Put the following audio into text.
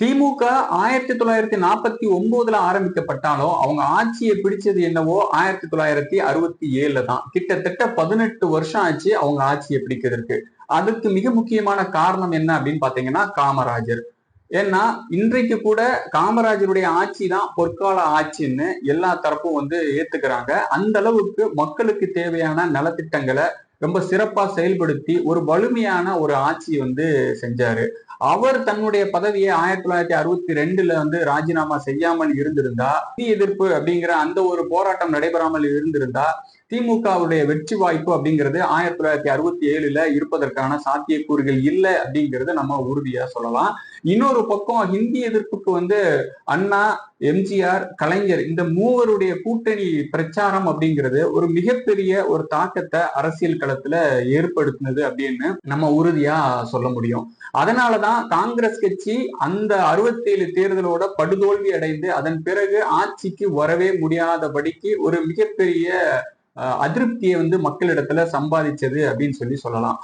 திமுக ஆயிரத்தி தொள்ளாயிரத்தி நாற்பத்தி ஒன்பதுல ஆரம்பிக்கப்பட்டாலும் அவங்க ஆட்சியை பிடிச்சது என்னவோ ஆயிரத்தி தொள்ளாயிரத்தி அறுபத்தி ஏழுல தான். கிட்டத்தட்ட பதினெட்டு வருஷம் ஆச்சு அவங்க ஆட்சியை பிடிக்கிறதுக்கு. அதுக்கு மிக முக்கியமான காரணம் என்ன அப்படின்னு பாத்தீங்கன்னா காமராஜர். ஏன்னா இன்றைக்கு கூட காமராஜருடைய ஆட்சி தான் பொற்கால ஆட்சின்னு எல்லா தரப்பும் வந்து ஏத்துக்கிறாங்க. அந்த அளவுக்கு மக்களுக்கு தேவையான நலத்திட்டங்களை ரொம்ப சிறப்பா செயல்படுத்தி ஒரு வலிமையான ஒரு ஆட்சி வந்து செஞ்சாரு. அவர் தன்னுடைய பதவியை ஆயிரத்தி தொள்ளாயிரத்தி அறுபத்தி ரெண்டுல வந்து ராஜினாமா செய்யாமல் இருந்திருந்தா எதிர்ப்பு அப்படிங்கிற அந்த ஒரு போராட்டம் நடைபெறாமல் இருந்திருந்தா திமுகவுடைய வெற்றி வாய்ப்பு அப்படிங்கிறது ஆயிரத்தி தொள்ளாயிரத்தி அறுபத்தி ஏழுல இருப்பதற்கான சாத்தியக்கூறுகள் இல்லை அப்படிங்கறத நம்ம உறுதியா சொல்லலாம். இன்னொரு பக்கம் ஹிந்தி எதிர்ப்புக்கு வந்து அண்ணா எம்ஜிஆர் கலைஞர் இந்த மூவருடைய கூட்டணி பிரச்சாரம் அப்படிங்கிறது ஒரு மிகப்பெரிய ஒரு தாக்கத்தை அரசியல் களத்துல ஏற்படுத்தினது அப்படின்னு நம்ம உறுதியா சொல்ல முடியும். அதனாலதான் காங்கிரஸ் கட்சி அந்த அறுபத்தி ஏழு தேர்தலோட படுதோல்வி அடைந்து அதன் பிறகு ஆட்சிக்கு வரவே முடியாதபடிக்கு ஒரு மிகப்பெரிய அதிருப்தியை வந்து மக்களிடத்துல சம்பாதிச்சது அப்படின்னு சொல்லி சொல்லலாம்.